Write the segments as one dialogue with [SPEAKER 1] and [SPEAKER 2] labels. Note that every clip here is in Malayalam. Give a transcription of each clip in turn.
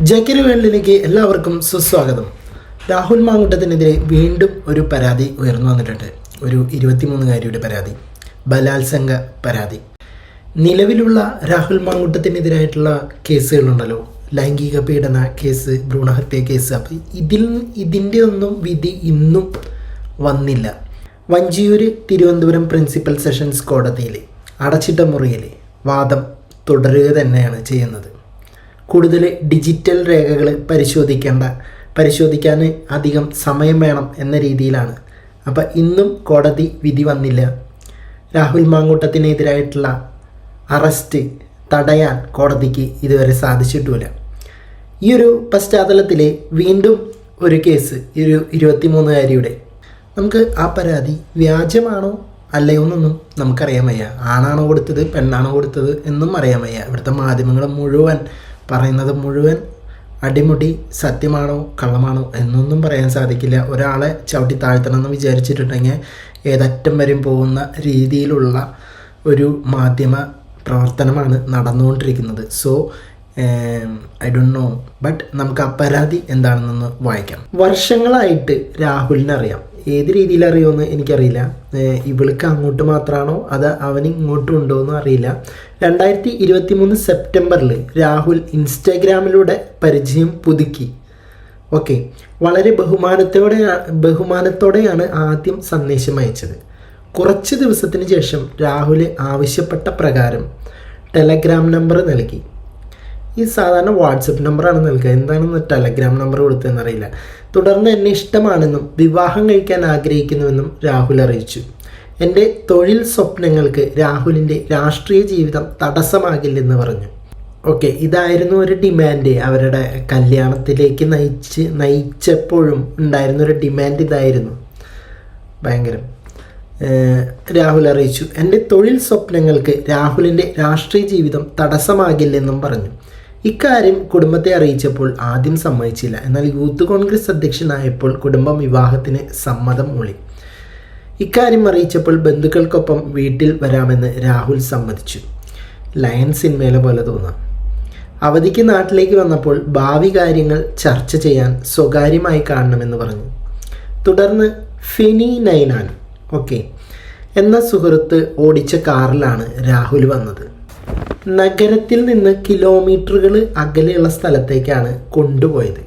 [SPEAKER 1] ജക്കിരി വേൾഡിലേക്ക് എല്ലാവർക്കും സുസ്വാഗതം. രാഹുൽ മാങ്കുട്ടത്തിനെതിരെ വീണ്ടും ഒരു പരാതി ഉയർന്നു വന്നിട്ടുണ്ട്. ഒരു ഇരുപത്തിമൂന്നുകാരിയുടെ പരാതി ബലാത്സംഗ പരാതി. നിലവിലുള്ള രാഹുൽ മാങ്കുട്ടത്തിനെതിരായിട്ടുള്ള കേസുകളുണ്ടല്ലോ. ലൈംഗിക പീഡന കേസ് ഭ്രൂണഹത്യ കേസ്. അപ്പം ഇതിൽ ഇതിന്റെ ഒന്നും വിധി ഇന്നും വന്നില്ല. വഞ്ചിയൂർ തിരുവനന്തപുരം പ്രിൻസിപ്പൽ സെഷൻസ് കോടതിയിൽ അടച്ചിട്ട മുറിയിൽ വാദം തുടരുക തന്നെയാണ് ചെയ്യുന്നത്. കൂടുതൽ ഡിജിറ്റൽ രേഖകൾ പരിശോധിക്കേണ്ട പരിശോധിക്കാൻ അധികം സമയം വേണം എന്ന രീതിയിലാണ്. അപ്പം ഇന്നും കോടതി വിധി വന്നില്ല. രാഹുൽ മാങ്കൂട്ടത്തിനെതിരായിട്ടുള്ള അറസ്റ്റ് തടയാൻ കോടതിക്ക് ഇതുവരെ സാധിച്ചിട്ടുമില്ല. ഈ ഒരു പശ്ചാത്തലത്തിൽ വീണ്ടും ഒരു കേസ് ഒരു ഇരുപത്തിമൂന്നുകാരിയുടെ. നമുക്ക് ആ പരാതി വ്യാജമാണോ അല്ലയോ എന്നൊന്നും നമുക്കറിയാൻ വയ്യ. ആണാണോ കൊടുത്തത് പെണ്ണാണോ കൊടുത്തത് എന്നും അറിയാൻ വയ്യ. ഇവിടുത്തെ മാധ്യമങ്ങൾ മുഴുവൻ പറയുന്നത് മുഴുവൻ അടിമുടി സത്യമാണോ കള്ളമാണോ എന്നൊന്നും പറയാൻ സാധിക്കില്ല. ഒരാളെ ചവിട്ടി താഴ്ത്തണം എന്ന് വിചാരിച്ചിട്ടുണ്ടെങ്കിൽ ഏതറ്റം വരെയും പോകുന്ന രീതിയിലുള്ള ഒരു മാധ്യമ പ്രവർത്തനമാണ് നടന്നുകൊണ്ടിരിക്കുന്നത്. So I don't know but നമുക്ക് ആ എന്താണെന്നൊന്ന് വായിക്കാം. വർഷങ്ങളായിട്ട് രാഹുലിനെ അറിയാം ഏത് രീതിയിൽ അറിയുമെന്ന് എനിക്കറിയില്ല. ഇവൾക്ക് അങ്ങോട്ട് മാത്രമാണോ അത് അവന് ഇങ്ങോട്ടും ഉണ്ടോ എന്ന് അറിയില്ല. രണ്ടായിരത്തി ഇരുപത്തി മൂന്ന് സെപ്റ്റംബറിൽ രാഹുൽ ഇൻസ്റ്റാഗ്രാമിലൂടെ പരിചയം പുതുക്കി. ഓക്കെ. വളരെ ബഹുമാനത്തോടെ ബഹുമാനത്തോടെയാണ് ആദ്യം സന്ദേശം അയച്ചത്. കുറച്ച് ദിവസത്തിന് ശേഷം രാഹുൽ ആവശ്യപ്പെട്ട പ്രകാരം ടെലഗ്രാം നമ്പർ നൽകി. ഈ സാധാരണ വാട്സപ്പ് നമ്പറാണ് നൽകുക. എന്താണെന്ന് ടെലഗ്രാം നമ്പർ കൊടുത്തതെന്നറിയില്ല തുടർന്ന് എന്നെ ഇഷ്ടമാണെന്നും വിവാഹം കഴിക്കാൻ ആഗ്രഹിക്കുന്നുവെന്നും രാഹുൽ അറിയിച്ചു. എന്റെ തൊഴിൽ സ്വപ്നങ്ങൾക്ക് രാഹുലിന്റെ രാഷ്ട്രീയ ജീവിതം തടസ്സമാകില്ലെന്ന് പറഞ്ഞു. ഓക്കെ ഇതായിരുന്നു ഒരു ഡിമാൻഡ് അവരുടെ കല്യാണത്തിലേക്ക് നയിച്ച് നയിച്ചപ്പോഴും ഉണ്ടായിരുന്ന ഒരു ഡിമാൻഡ് ഇതായിരുന്നു. ഭയങ്കരം. രാഹുൽ അറിയിച്ചു. എന്റെ തൊഴിൽ സ്വപ്നങ്ങൾക്ക് രാഹുലിന്റെ രാഷ്ട്രീയ ജീവിതം തടസ്സമാകില്ലെന്നും പറഞ്ഞു. ഇക്കാര്യം കുടുംബത്തെ അറിയിച്ചപ്പോൾ ആദ്യം സമ്മതിച്ചില്ല. എന്നാൽ യൂത്ത് കോൺഗ്രസ് അധ്യക്ഷനായപ്പോൾ കുടുംബം വിവാഹത്തിന് സമ്മതം മൂളി. ഇക്കാര്യം അറിയിച്ചപ്പോൾ ബന്ധുക്കൾക്കൊപ്പം വീട്ടിൽ വരാമെന്ന് രാഹുൽ സമ്മതിച്ചു. ലയൻ സിനിമയിലെ പോലെ തോന്നാം. അവധിക്ക് നാട്ടിലേക്ക് വന്നപ്പോൾ ഭാവി കാര്യങ്ങൾ ചർച്ച ചെയ്യാൻ സ്വകാര്യമായി കാണണമെന്ന് പറഞ്ഞു. തുടർന്ന് ഫിനി നൈനാൻ ഓക്കെ എന്ന സുഹൃത്ത് ഓടിച്ച കാറിലാണ് രാഹുൽ വന്നത്. നഗരത്തിൽ നിന്ന് കിലോമീറ്ററുകൾ അകലെയുള്ള സ്ഥലത്തേക്കാണ് കൊണ്ടുപോയത്.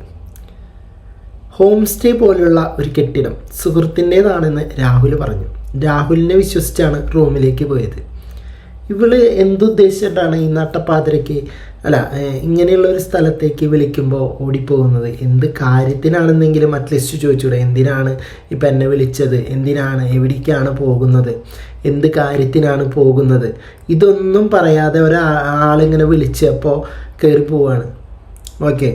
[SPEAKER 1] ഹോം സ്റ്റേ പോലുള്ള ഒരു കെട്ടിടം സുഹൃത്തിന്റേതാണെന്ന് രാഹുൽ പറഞ്ഞു. രാഹുലിനെ വിശ്വസിച്ചാണ് റൂമിലേക്ക് പോയത്. ഇവൾ എന്തുദ്ദേശിച്ചിട്ടാണ് ഈ നട്ടപ്പാതിരയ്ക്ക് അല്ല ഇങ്ങനെയുള്ള ഒരു സ്ഥലത്തേക്ക് വിളിക്കുമ്പോൾ ഓടിപ്പോകുന്നത്? എന്ത് കാര്യത്തിനാണെന്നെങ്കിലും അറ്റ്ലീസ്റ്റ് ചോദിച്ചൂടെ എന്തിനാണ് ഇപ്പം എന്നെ വിളിച്ചത്? എന്തിനാണ്? എവിടേക്കാണ് പോകുന്നത്? എന്ത് കാര്യത്തിനാണ് പോകുന്നത്? ഇതൊന്നും പറയാതെ ഒരാളിങ്ങനെ വിളിച്ചപ്പോൾ കയറി പോവാണ്. ഓക്കെ.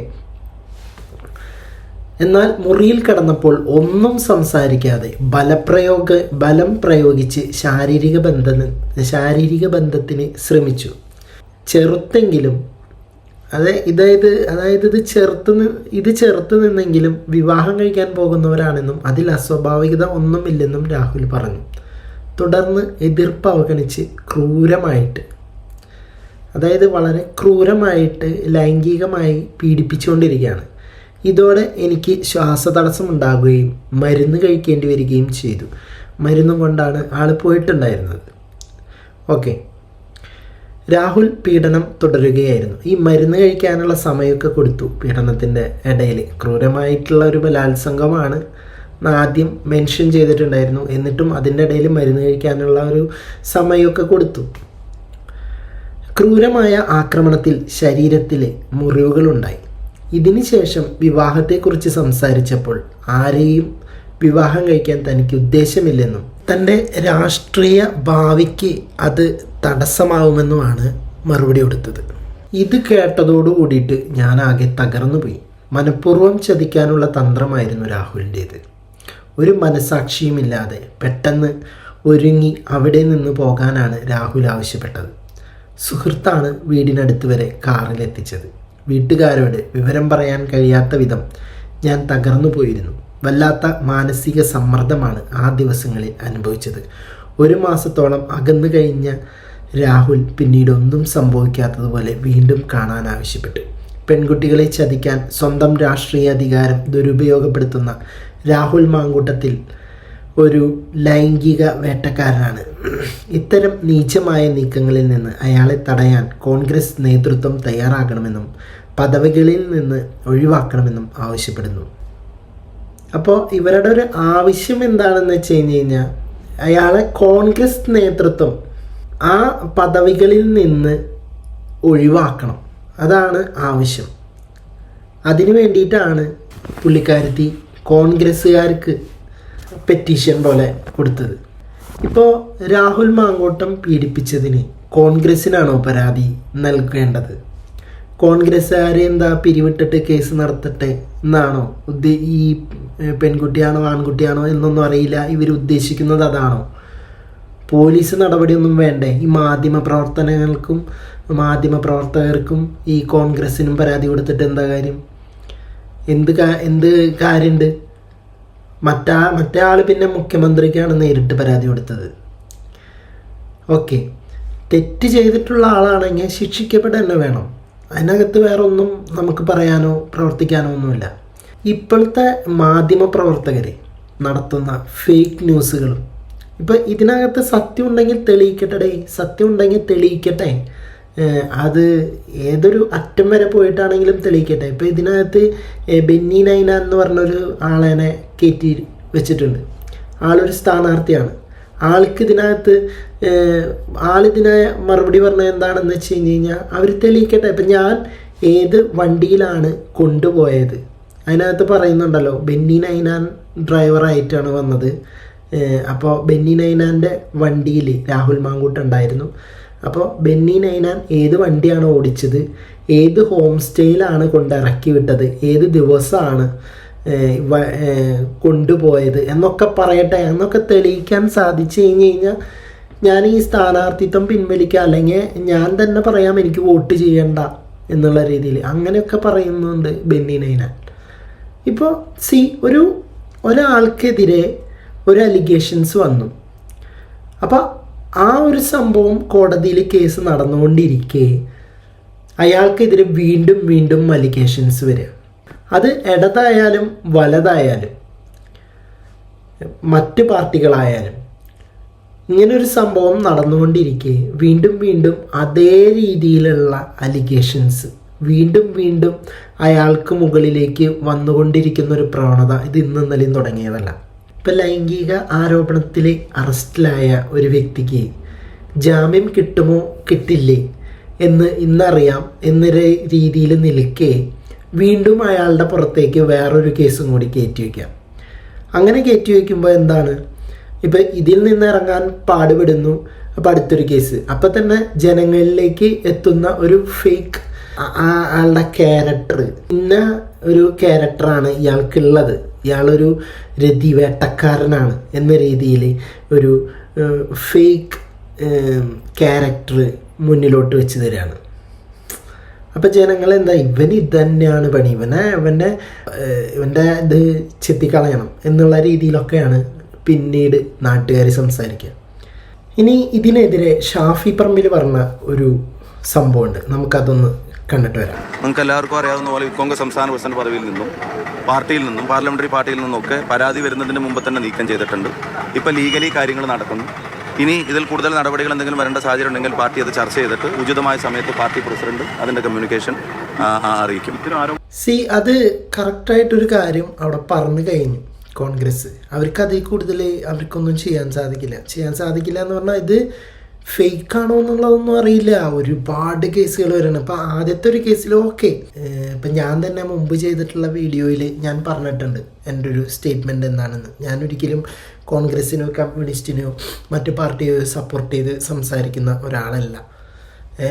[SPEAKER 1] എന്നാൽ മുറിയിൽ കടന്നപ്പോൾ ഒന്നും സംസാരിക്കാതെ ബലപ്രയോഗ ബലം പ്രയോഗിച്ച് ശാരീരിക ബന്ധന ശാരീരിക ബന്ധത്തിന് ശ്രമിച്ചു. ചെറുത്തെങ്കിലും അതെ ഇതായത് അതായത് ഇത് ചെറുത്ത് ഇത് ചെറുത്ത് നിന്നെങ്കിലും വിവാഹം കഴിക്കാൻ പോകുന്നവരാണെന്നും അതിൽ അസ്വാഭാവികത ഒന്നുമില്ലെന്നും രാഹുൽ പറഞ്ഞു. തുടർന്ന് എതിർപ്പ് അവഗണിച്ച് ക്രൂരമായിട്ട്. അതായത് വളരെ ക്രൂരമായിട്ട് ലൈംഗികമായി പീഡിപ്പിച്ചുകൊണ്ടിരിക്കുകയാണ്. ഇതോടെ എനിക്ക് ശ്വാസതടസ്സം ഉണ്ടാകുകയും മരുന്ന് കഴിക്കേണ്ടി വരികയും ചെയ്തു. മരുന്നും കൊണ്ടാണ് ആൾ പോയിട്ടുണ്ടായിരുന്നത്. ഓക്കെ. രാഹുൽ പീഡനം തുടരുകയായിരുന്നു. ഈ മരുന്ന് കഴിക്കാനുള്ള സമയമൊക്കെ കൊടുത്തു. പീഡനത്തിന്റെ ഇടയിൽ ക്രൂരമായിട്ടുള്ള ഒരു ബലാത്സംഗമാണ് ആദ്യം മെൻഷൻ ചെയ്തിട്ടുണ്ടായിരുന്നു. എന്നിട്ടും അതിന്റെ ഇടയിൽ മരുന്ന് കഴിക്കാനുള്ള ഒരു സമയമൊക്കെ കൊടുത്തു. ക്രൂരമായ ആക്രമണത്തിൽ ശരീരത്തിലെ മുറിവുകളുണ്ടായി. ഇതിനുശേഷം വിവാഹത്തെക്കുറിച്ച് സംസാരിച്ചപ്പോൾ ആരെയും വിവാഹം കഴിക്കാൻ തനിക്ക് ഉദ്ദേശമില്ലെന്നും തന്റെ രാഷ്ട്രീയ ഭാവിക്ക് അത് തടസ്സമാവുമെന്നുമാണ് മറുപടി കൊടുത്തത്. ഇത് കേട്ടതോടു കൂടിയിട്ട് ഞാൻ ആകെ തകർന്നു പോയി മനഃപൂർവം ചതിക്കാനുള്ള തന്ത്രമായിരുന്നു രാഹുലിന്റേത്. ഒരു മനസാക്ഷിയുമില്ലാതെ പെട്ടെന്ന് ഒരുങ്ങി അവിടെ നിന്ന് പോകാനാണ് രാഹുൽ ആവശ്യപ്പെട്ടത്. സുഹൃത്താണ് വീടിനടുത്ത് വരെ കാറിലെത്തിച്ചത് വീട്ടുകാരോട് വിവരം പറയാൻ കഴിയാത്ത വിധം ഞാൻ തകർന്നു പോയിരുന്നു. വല്ലാത്ത മാനസിക സമ്മർദ്ദമാണ് ആ ദിവസങ്ങളിൽ അനുഭവിച്ചത്. ഒരു മാസത്തോളം അകന്നു കഴിഞ്ഞ രാഹുൽ പിന്നീട് ഒന്നും സംഭവിക്കാത്തതുപോലെ വീണ്ടും കാണാൻ ആവശ്യപ്പെട്ടു. പെൺകുട്ടികളെ ചതിക്കാൻ സ്വന്തം രാഷ്ട്രീയ അധികാരം ദുരുപയോഗപ്പെടുത്തുന്ന രാഹുൽ മാങ്കൂട്ടത്തിൽ ഒരു ലൈംഗിക വേട്ടക്കാരനാണ്. ഇത്തരം നീചമായ നീക്കങ്ങളിൽ നിന്ന് അയാളെ തടയാൻ കോൺഗ്രസ് നേതൃത്വം തയ്യാറാകണമെന്നും പദവികളിൽ നിന്ന് ഒഴിവാക്കണമെന്നും ആവശ്യപ്പെടുന്നു. അപ്പോൾ ഇവരുടെ ഒരു ആവശ്യം എന്താണെന്ന് വെച്ച് കഴിഞ്ഞ് കഴിഞ്ഞാൽ അയാളെ കോൺഗ്രസ് നേതൃത്വം ആ പദവികളിൽ നിന്ന് ഒഴിവാക്കണം. അതാണ് ആവശ്യം. അതിനു വേണ്ടിയിട്ടാണ് പുള്ളിക്കാരത്തി കോൺഗ്രസ്സുകാർക്ക് പെറ്റീഷൻ പോലെ കൊടുത്തത്. ഇപ്പോൾ രാഹുൽ മാങ്കോട്ടം പീഡിപ്പിച്ചതിന് കോൺഗ്രസ്സിനാണോ പരാതി നൽകേണ്ടത്? കോൺഗ്രസ്സുകാരെ എന്താ പിരിവിട്ടിട്ട് കേസ് നടത്തട്ടെ എന്നാണോ? ഉദ്ദേ ഈ പെൺകുട്ടിയാണോ ആൺകുട്ടിയാണോ എന്നൊന്നും അറിയില്ല. ഇവർ ഉദ്ദേശിക്കുന്നത് അതാണോ? പോലീസ് നടപടിയൊന്നും വേണ്ടേ? ഈ മാധ്യമ പ്രവർത്തനങ്ങൾക്കും മാധ്യമ പ്രവർത്തകർക്കും ഈ കോൺഗ്രസ്സിനും പരാതി കൊടുത്തിട്ട് എന്താ കാര്യം? എന്ത് എന്ത് കാര്യമുണ്ട് മറ്റാ മറ്റേ ആൾ പിന്നെ മുഖ്യമന്ത്രിക്കാണ് നേരിട്ട് പരാതി കൊടുത്തത്. ഓക്കെ. തെറ്റ് ചെയ്തിട്ടുള്ള ആളാണെങ്കിൽ ശിക്ഷിക്കപ്പെട്ട് തന്നെ വേണം. അതിനകത്ത് വേറെ ഒന്നും നമുക്ക് പറയാനോ പ്രവർത്തിക്കാനോ ഒന്നുമില്ല. ഇപ്പോഴത്തെ മാധ്യമ പ്രവർത്തകർ നടത്തുന്ന ഫേക്ക് ന്യൂസുകളും ഇപ്പം ഇതിനകത്ത് സത്യം ഉണ്ടെങ്കിൽ തെളിയിക്കട്ടെ സത്യം ഉണ്ടെങ്കിൽ തെളിയിക്കട്ടെ. അത് ഏതൊരു അറ്റം വരെ പോയിട്ടാണെങ്കിലും തെളിയിക്കട്ടെ. ഇപ്പം ഇതിനകത്ത് ബെന്നി നൈന എന്ന് പറഞ്ഞൊരു ആളെനെ കയറ്റി വെച്ചിട്ടുണ്ട്. ആളൊരു സ്ഥാനാർത്ഥിയാണ്. ആൾക്ക് ഇതിനകത്ത് ആളിതിനെ മറുപടി പറഞ്ഞത് എന്താണെന്ന് വെച്ച് കഴിഞ്ഞ് കഴിഞ്ഞാൽ അവർ തെളിയിക്കട്ടെ. ഇപ്പം ഞാൻ ഏത് വണ്ടിയിലാണ് കൊണ്ടുപോയത്? അതിനകത്ത് പറയുന്നുണ്ടല്ലോ ബെന്നി നൈനാൻ ഡ്രൈവറായിട്ടാണ് വന്നത്. അപ്പോൾ ബെന്നി നൈനാന്റെ വണ്ടിയിൽ രാഹുൽ മാങ്കൂട്ട് ഉണ്ടായിരുന്നു. അപ്പോൾ ബെന്നി നൈനാൻ ഏത് വണ്ടിയാണ് ഓടിച്ചത്? ഏത് ഹോം സ്റ്റേയിലാണ് കൊണ്ട് ഇറക്കി വിട്ടത്? ഏത് ദിവസമാണ് കൊണ്ടുപോയത്? എന്നൊക്കെ പറയട്ടെ. എന്നൊക്കെ തെളിയിക്കാൻ സാധിച്ചു കഴിഞ്ഞ് കഴിഞ്ഞാൽ ഞാൻ ഈ സ്ഥാനാർത്ഥിത്വം പിൻവലിക്കുക അല്ലെങ്കിൽ ഞാൻ തന്നെ പറയാം എനിക്ക് വോട്ട് ചെയ്യണ്ട എന്നുള്ള രീതിയിൽ. അങ്ങനെയൊക്കെ പറയുന്നുണ്ട് ബെന്നി നൈനാൻ ഇപ്പോൾ സി ഒരു ഒരാൾക്കെതിരെ ഒരു അലിഗേഷൻസ് വന്നു. അപ്പോൾ ആ ഒരു സംഭവം കോടതിയിൽ കേസ് നടന്നുകൊണ്ടിരിക്കെ. അയാൾക്കെതിരെ വീണ്ടും വീണ്ടും അലിഗേഷൻസ് വരിക. അത് ഇടതായാലും വലതായാലും മറ്റ് പാർട്ടികളായാലും ഇങ്ങനൊരു സംഭവം നടന്നുകൊണ്ടിരിക്കെ. വീണ്ടും വീണ്ടും അതേ രീതിയിലുള്ള അലിഗേഷൻസ് വീണ്ടും വീണ്ടും അയാൾക്ക് മുകളിലേക്ക് വന്നുകൊണ്ടിരിക്കുന്ന ഒരു പ്രവണത ഇത് ഇന്നും ഇന്നലെയും തുടങ്ങിയതല്ല. ഇപ്പം ലൈംഗിക ആരോപണത്തിൽ അറസ്റ്റിലായ ഒരു വ്യക്തിക്ക് ജാമ്യം കിട്ടുമോ കിട്ടില്ലേ എന്ന് ഇന്നറിയാം എന്നൊരു രീതിയിൽ നിൽക്കെ വീണ്ടും അയാളുടെ പുറത്തേക്ക് വേറൊരു കേസും കൂടി കയറ്റി വയ്ക്കാം അങ്ങനെ കയറ്റി വയ്ക്കുമ്പോൾ എന്താണ്? ഇപ്പം ഇതിൽ നിന്ന് ഇറങ്ങാൻ പാടുപെടുന്നു. അപ്പം അടുത്തൊരു കേസ്. അപ്പം തന്നെ ജനങ്ങളിലേക്ക് എത്തുന്ന ഒരു ഫേക്ക് ആളുടെ ക്യാരക്ടർ ഇന്ന ഒരു ക്യാരക്ടറാണ് ഇയാൾക്കുള്ളത്. ഇയാളൊരു രതി വേട്ടക്കാരനാണ് എന്ന രീതിയിൽ ഒരു ഫേക്ക് ക്യാരക്ടർ മുന്നിലോട്ട് വെച്ച് തരികയാണ് അപ്പം ജനങ്ങൾ എന്താ ഇവന് ഇത് തന്നെയാണ് പണി. ഇവനെ ഇവന്റെ ഇവന്റെ ഇത് ചെത്തിക്കളയണം എന്നുള്ള രീതിയിലൊക്കെയാണ് പിന്നീട് നാട്ടുകാർ സംസാരിക്കുക. ഇനി ഇതിനെതിരെ ഷാഫി പറമ്പിൽ പറഞ്ഞ ഒരു സംഭവമുണ്ട്. നമുക്കതൊന്ന് കണ്ടിട്ട് വരാം.
[SPEAKER 2] നിങ്ങൾക്ക് എല്ലാവർക്കും അറിയാവുന്ന പോലെ കോൺഗ്രസ് സംസ്ഥാന പ്രസിഡന്റ് പദവിയിൽ നിന്നും പാർട്ടിയിൽ നിന്നും പാർലമെന്ററി പാർട്ടിയിൽ നിന്നൊക്കെ പരാതി വരുന്നതിന് മുമ്പ് തന്നെ നീക്കം ചെയ്തിട്ടുണ്ട്. ഇപ്പോൾ ലീഗലി കാര്യങ്ങൾ നടക്കുന്നു. ഇനി ഇതിൽ കൂടുതൽ നടപടികൾ എന്തെങ്കിലും വരേണ്ട സാഹചര്യം ഉണ്ടെങ്കിൽ പാർട്ടി അത് ചർച്ച ചെയ്തിട്ട് ഉചിതമായ സമയത്ത് പാർട്ടി പ്രസിഡന്റ് അതിന്റെ കമ്മ്യൂണിക്കേഷൻ അറിയിക്കും.
[SPEAKER 1] സി അത് കറക്റ്റായിട്ടൊരു കാര്യം അവിടെ പറഞ്ഞു കഴിഞ്ഞു കോൺഗ്രസ്. അവർക്ക് അതിൽ കൂടുതൽ അവർക്കൊന്നും ചെയ്യാൻ സാധിക്കില്ല. ചെയ്യാൻ സാധിക്കില്ല എന്ന് പറഞ്ഞാൽ ഇത് ഫേക്ക് ആണോ എന്നുള്ളതൊന്നും അറിയില്ല. ഒരുപാട് കേസുകൾ വരണം. ഇപ്പം ആദ്യത്തെ ഒരു കേസിൽ ഓക്കെ. ഇപ്പം ഞാൻ തന്നെ മുമ്പ് ചെയ്തിട്ടുള്ള വീഡിയോയിൽ ഞാൻ പറഞ്ഞിട്ടുണ്ട്. എന്റെ ഒരു സ്റ്റേറ്റ്മെന്റ് എന്താണെന്ന്. ഞാൻ ഒരിക്കലും കോൺഗ്രസിനോ കമ്മ്യൂണിസ്റ്റിനോ മറ്റു പാർട്ടിയോ സപ്പോർട്ട് ചെയ്ത് സംസാരിക്കുന്ന ഒരാളല്ല. ഏ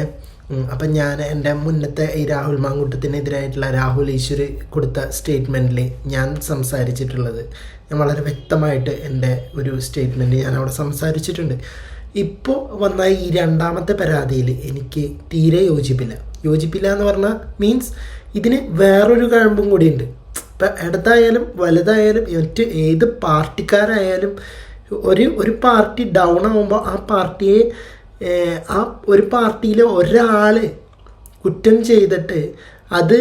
[SPEAKER 1] അപ്പം ഞാൻ എന്റെ മുന്നത്തെ ഈ രാഹുൽ മാങ്കൂട്ടത്തിനെതിരായിട്ടുള്ള രാഹുൽ ഈശ്വർ കൊടുത്ത സ്റ്റേറ്റ്മെന്റിൽ ഞാൻ സംസാരിച്ചിട്ടുള്ളത്. ഞാൻ വളരെ വ്യക്തമായിട്ട് എന്റെ ഒരു സ്റ്റേറ്റ്മെന്റ് ഞാൻ അവിടെ സംസാരിച്ചിട്ടുണ്ട്. ഇപ്പോൾ വന്ന ഈ രണ്ടാമത്തെ പരാതിയിൽ എനിക്ക് തീരെ യോജിപ്പില്ല. യോജിപ്പില്ല എന്ന് പറഞ്ഞാൽ മീൻസ് ഇതിന് വേറൊരു കഴമ്പും കൂടിയുണ്ട്. ഇപ്പം ഇടതായാലും വലുതായാലും മറ്റ് ഏത് പാർട്ടിക്കാരായാലും ഒരു ഒരു പാർട്ടി ഡൗൺ ആകുമ്പോൾ ആ പാർട്ടിയെ ആ ഒരു പാർട്ടിയിലെ ഒരാൾ കുറ്റം ചെയ്തിട്ട് അത്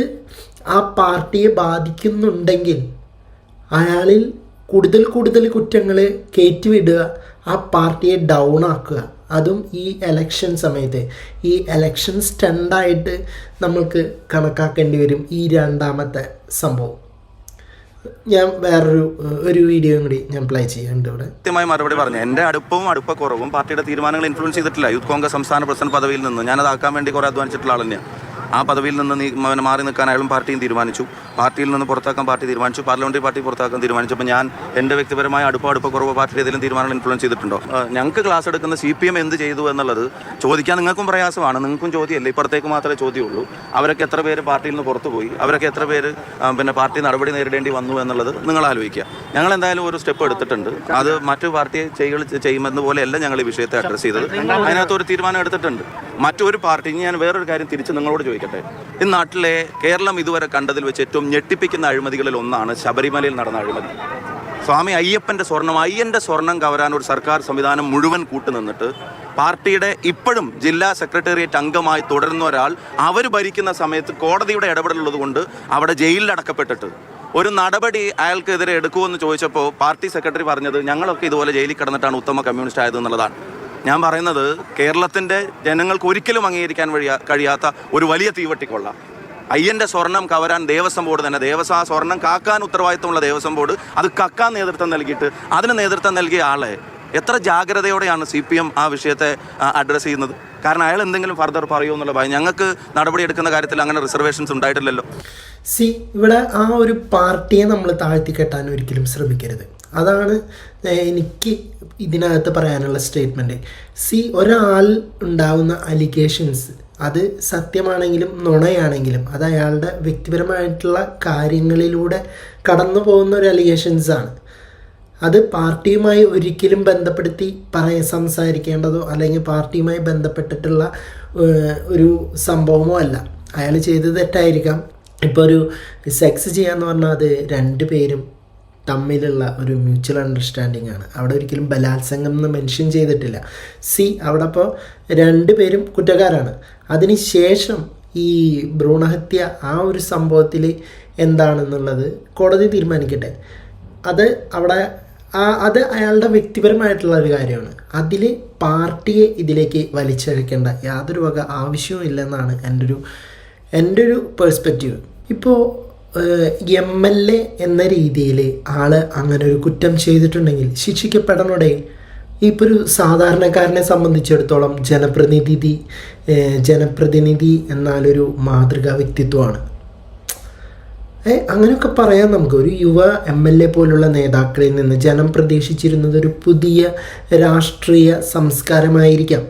[SPEAKER 1] ആ പാർട്ടിയെ ബാധിക്കുന്നുണ്ടെങ്കിൽ അയാളിൽ കൂടുതൽ കൂടുതൽ കുറ്റങ്ങൾ കയറ്റിവിടുക ആ പാർട്ടിയെ ഡൗൺ ആക്കുക. അതും ഈ എലക്ഷൻ സമയത്ത്. ഈ എലക്ഷൻ സ്റ്റണ്ടായിട്ട് നമ്മൾക്ക് കണക്കാക്കേണ്ടി വരും ഈ രണ്ടാമത്തെ സംഭവം. ഞാൻ വേറൊരു ഒരു വീഡിയോയും കൂടി ഞാൻ പ്ലേ ചെയ്യുന്നുണ്ട് ഇവിടെ.
[SPEAKER 2] കൃത്യമായ മറുപടി പറഞ്ഞു. എന്റെ അടുപ്പവും അടുപ്പക്കുറവും പാർട്ടിയുടെ തീരുമാനങ്ങൾ ഇൻഫ്ലുവൻസ് ചെയ്തിട്ടില്ല. യൂത്ത് കോൺഗ്രസ് സംസ്ഥാന പ്രസിഡന്റ് പദവിയിൽ നിന്ന്. ഞാനത് ആക്കാൻ വേണ്ടി കുറേ അധ്വാനിച്ചിട്ടുള്ള ആൾ തന്നെയാണ് ആ പദവിയിൽ നിന്ന് മാറി നിൽക്കാൻ അയാളും പാർട്ടിയും തീരുമാനിച്ചു. പാർട്ടിയിൽ നിന്ന് പുറത്താക്കാൻ പാർട്ടി തീരുമാനിച്ചു. പാർലമെന്ററി പാർട്ടി പുറത്താക്കാൻ തീരുമാനിച്ചപ്പോൾ ഞാൻ എന്റെ വ്യക്തിപരമായ അടുപ്പ കുറവ് പാർട്ടിയുടെ ഏതെങ്കിലും തീരുമാനങ്ങൾ ഇൻഫ്ലുവൻസ് ചെയ്തിട്ടുണ്ടോ? ഞങ്ങൾക്ക് ക്ലാസ് എടുക്കുന്ന സി പി എം എന്ത് ചെയ്തു എന്നുള്ളത് ചോദിക്കാൻ നിങ്ങൾക്കും പ്രയാസമാണ്. നിങ്ങൾക്കും ചോദ്യമല്ല? ഇപ്പുറത്തേക്ക് മാത്രമേ ചോദ്യമുള്ളൂ. അവരൊക്കെ എത്ര പേര് പാർട്ടിയിൽ നിന്ന് പുറത്തു പോയി? അവരൊക്കെ എത്ര പേര് പിന്നെ പാർട്ടി നടപടി നേരിടേണ്ടി വന്നു എന്നുള്ളത് നിങ്ങൾ ആലോചിക്കുക. ഞങ്ങൾ എന്തായാലും ഒരു സ്റ്റെപ്പ് എടുത്തിട്ടുണ്ട്. അത് മറ്റു പാർട്ടിയെ ചെയ്യുകൾ ചെയ്യുമെന്ന പോലെയല്ല ഞങ്ങൾ ഈ വിഷയത്തെ അഡ്രസ്സ് ചെയ്തത്. അതിനകത്ത് ഒരു തീരുമാനം എടുത്തിട്ടുണ്ട്. മറ്റൊരു പാർട്ടി ഞാൻ വേറൊരു കാര്യം തിരിച്ച് നിങ്ങളോട് ചോദിക്കട്ടെ ഈ നാട്ടിലെ കേരളം ഇതുവരെ കണ്ടതിൽ വെച്ച് ഏറ്റവും ഞെട്ടിപ്പിക്കുന്ന അഴിമതികളിൽ ഒന്നാണ് ശബരിമലയിൽ നടന്ന അഴിമതി. സ്വാമി അയ്യപ്പന്റെ സ്വർണം അയ്യന്റെ സ്വർണം കവരാൻ ഒരു സർക്കാർ സംവിധാനം മുഴുവൻ കൂട്ടുനിന്നിട്ട് പാർട്ടിയുടെ ഇപ്പോഴും ജില്ലാ സെക്രട്ടേറിയറ്റ് അംഗമായി തുടരുന്ന ഒരാൾ അവർ ഭരിക്കുന്ന സമയത്ത് കോടതിയുടെ ഇടപെടലുള്ളത് കൊണ്ട് അവിടെ ജയിലിൽ അടക്കപ്പെട്ടിട്ട് ഒരു നടപടി അയാൾക്കെതിരെ എടുക്കുമെന്ന് ചോദിച്ചപ്പോൾ പാർട്ടി സെക്രട്ടറി പറഞ്ഞത് ഞങ്ങളൊക്കെ ഇതുപോലെ ജയിലിൽ കിടന്നിട്ടാണ് ഉത്തമ കമ്മ്യൂണിസ്റ്റ് ആയത് എന്നുള്ളതാണ് ഞാൻ പറയുന്നത് കേരളത്തിന്റെ ജനങ്ങൾക്ക് ഒരിക്കലും അംഗീകരിക്കാൻ കഴിയാത്ത ഒരു വലിയ തീവട്ടിക്കൊള്ള. അയ്യന്റെ സ്വർണം കവരാൻ ദേവസ്വം ബോർഡ് തന്നെ. ദേവസ്വം ആ സ്വർണം കാക്കാൻ ഉത്തരവാദിത്തമുള്ള ദേവസ്വം ബോർഡ് അത് കക്കാൻ നേതൃത്വം നൽകിയിട്ട് അതിന് നേതൃത്വം നൽകിയ ആളെ എത്ര ജാഗ്രതയോടെയാണ് സി പി എം ആ വിഷയത്തെ അഡ്രസ്സ് ചെയ്യുന്നത്? കാരണം അയാൾ എന്തെങ്കിലും ഫർദർ പറയുമോ എന്നുള്ള ഭയം. ഞങ്ങൾക്ക് നടപടി എടുക്കുന്ന കാര്യത്തിൽ അങ്ങനെ റിസർവേഷൻസ് ഉണ്ടായിട്ടില്ലല്ലോ.
[SPEAKER 1] സി ഇവിടെ ആ ഒരു പാർട്ടിയെ നമ്മൾ താഴ്ത്തി കെട്ടാൻ ഒരിക്കലും ശ്രമിക്കരുത്. അതാണ് എനിക്ക് ഇതിനകത്ത് പറയാനുള്ള സ്റ്റേറ്റ്മെന്റ് സി ഒരാൾ ഉണ്ടാവുന്ന അലിഗേഷൻസ് അത് സത്യമാണെങ്കിലും നുണയാണെങ്കിലും അത് അയാളുടെ വ്യക്തിപരമായിട്ടുള്ള കാര്യങ്ങളിലൂടെ കടന്നു പോകുന്ന ഒരു അലിഗേഷൻസ് ആണ്. അത് പാർട്ടിയുമായി ഒരിക്കലും ബന്ധപ്പെടുത്തി പറയ സംസാരിക്കേണ്ടതോ അല്ലെങ്കിൽ പാർട്ടിയുമായി ബന്ധപ്പെട്ടിട്ടുള്ള ഒരു സംഭവമോ അല്ല. അയാൾ ചെയ്തത് തെറ്റായിരിക്കാം. ഇപ്പോൾ ഒരു സെക്സ് ചെയ്യാന്ന് പറഞ്ഞാൽ അത് രണ്ട് പേരും തമ്മിലുള്ള ഒരു മ്യൂച്വൽ അണ്ടർസ്റ്റാൻഡിങ് ആണ്. അവിടെ ഒരിക്കലും ബലാത്സംഗം എന്ന് മെൻഷൻ ചെയ്തിട്ടില്ല. സി അവിടെ അപ്പോൾ രണ്ട് പേരും കുറ്റക്കാരാണ്. അതിന് ശേഷം ഈ ഭ്രൂണഹത്യ ആ ഒരു സംഭവത്തിൽ എന്താണെന്നുള്ളത് കോടതി തീരുമാനിക്കട്ടെ. അത് അവിടെ അത് അയാളുടെ വ്യക്തിപരമായിട്ടുള്ള ഒരു കാര്യമാണ്. അതിൽ പാർട്ടിയെ ഇതിലേക്ക് വലിച്ചഴക്കേണ്ട യാതൊരു വക ആവശ്യവും ഇല്ലെന്നാണ് എന്റെ ഒരു എന്റെ ഒരു പേഴ്സ്പെക്റ്റീവ് ഇപ്പോൾ എം എൽ എ എന്ന രീതിയിൽ ആൾ അങ്ങനെ ഒരു കുറ്റം ചെയ്തിട്ടുണ്ടെങ്കിൽ ശിക്ഷിക്കപ്പെടണോടെ? ഇപ്പോൾ ഒരു സാധാരണക്കാരനെ സംബന്ധിച്ചിടത്തോളം ജനപ്രതിനിധി ജനപ്രതിനിധി എന്നാലൊരു മാതൃകാ വ്യക്തിത്വമാണ്. ഏ അങ്ങനെയൊക്കെ പറയാം നമുക്ക് ഒരു യുവ എം എൽ എ പോലുള്ള നേതാക്കളിൽ നിന്ന് ജനം പ്രതീക്ഷിച്ചിരുന്നത് ഒരു പുതിയ രാഷ്ട്രീയ സംസ്കാരമായിരിക്കാം.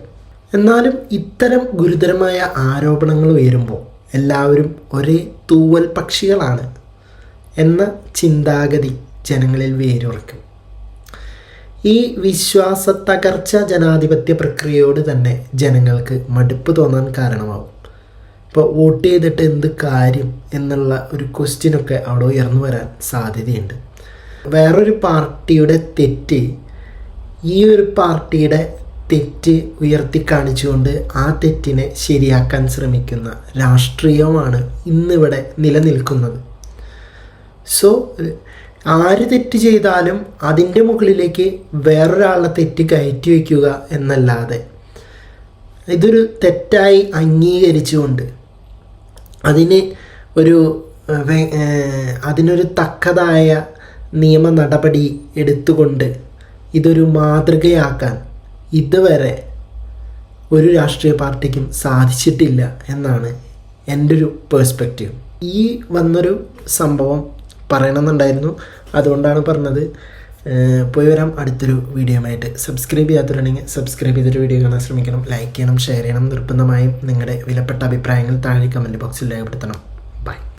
[SPEAKER 1] എന്നാലും ഇത്തരം ഗുരുതരമായ ആരോപണങ്ങൾ ഉയരുമ്പോൾ എല്ലാവരും ഒരേ തൂവൽ പക്ഷികളാണ് എന്ന ചിന്താഗതി ജനങ്ങളിൽ വേരുറക്കും. ഈ വിശ്വാസ തകർച്ച ജനാധിപത്യ പ്രക്രിയയോട് തന്നെ ജനങ്ങൾക്ക് മടുപ്പ് തോന്നാൻ കാരണമാവും. ഇപ്പോൾ വോട്ട് ചെയ്തിട്ട് എന്ത് കാര്യം എന്നുള്ള ഒരു ക്വസ്റ്റ്യനൊക്കെ അവിടെ ഉയർന്നു വരാൻ സാധ്യതയുണ്ട്. വേറൊരു പാർട്ടിയുടെ തെറ്റ് ഈ ഒരു പാർട്ടിയുടെ തെറ്റ് ഉയർത്തി കാണിച്ചുകൊണ്ട് ആ തെറ്റിനെ ശരിയാക്കാൻ ശ്രമിക്കുന്ന രാഷ്ട്രീയമാണ് ഇന്നിവിടെ നിലനിൽക്കുന്നത്. സോ ആര് തെറ്റ് ചെയ്താലും അതിന്റെ മുകളിലേക്ക് വേറൊരാളെ തെറ്റ് കയറ്റി വയ്ക്കുക എന്നല്ലാതെ ഇതൊരു തെറ്റായി അംഗീകരിച്ചുകൊണ്ട് അതിന് ഒരു അതിനൊരു തക്കതായ നിയമ നടപടി എടുത്തുകൊണ്ട് ഇതൊരു മാതൃകയാക്കാൻ ഇതുവരെ ഒരു രാഷ്ട്രീയ പാർട്ടിക്കും സാധിച്ചിട്ടില്ല എന്നാണ് എന്റെ ഒരു പേഴ്സ്പെക്റ്റീവ് ഈ വന്നൊരു സംഭവം പറയണമെന്നുണ്ടായിരുന്നു. അതുകൊണ്ടാണ് പറഞ്ഞത്. പോയി വരാം. അടുത്തൊരു വീഡിയോ ആയിട്ട് സബ്സ്ക്രൈബ് ചെയ്യാത്തവരുണ്ടെങ്കിൽ സബ്സ്ക്രൈബ് ചെയ്തൊരു വീഡിയോ കാണാൻ ശ്രമിക്കണം. ലൈക്ക് ചെയ്യണം ഷെയർ ചെയ്യണം. നിർബന്ധമായും നിങ്ങളുടെ വിലപ്പെട്ട അഭിപ്രായങ്ങൾ താഴെ കമന്റ് ബോക്സിൽ രേഖപ്പെടുത്തണം.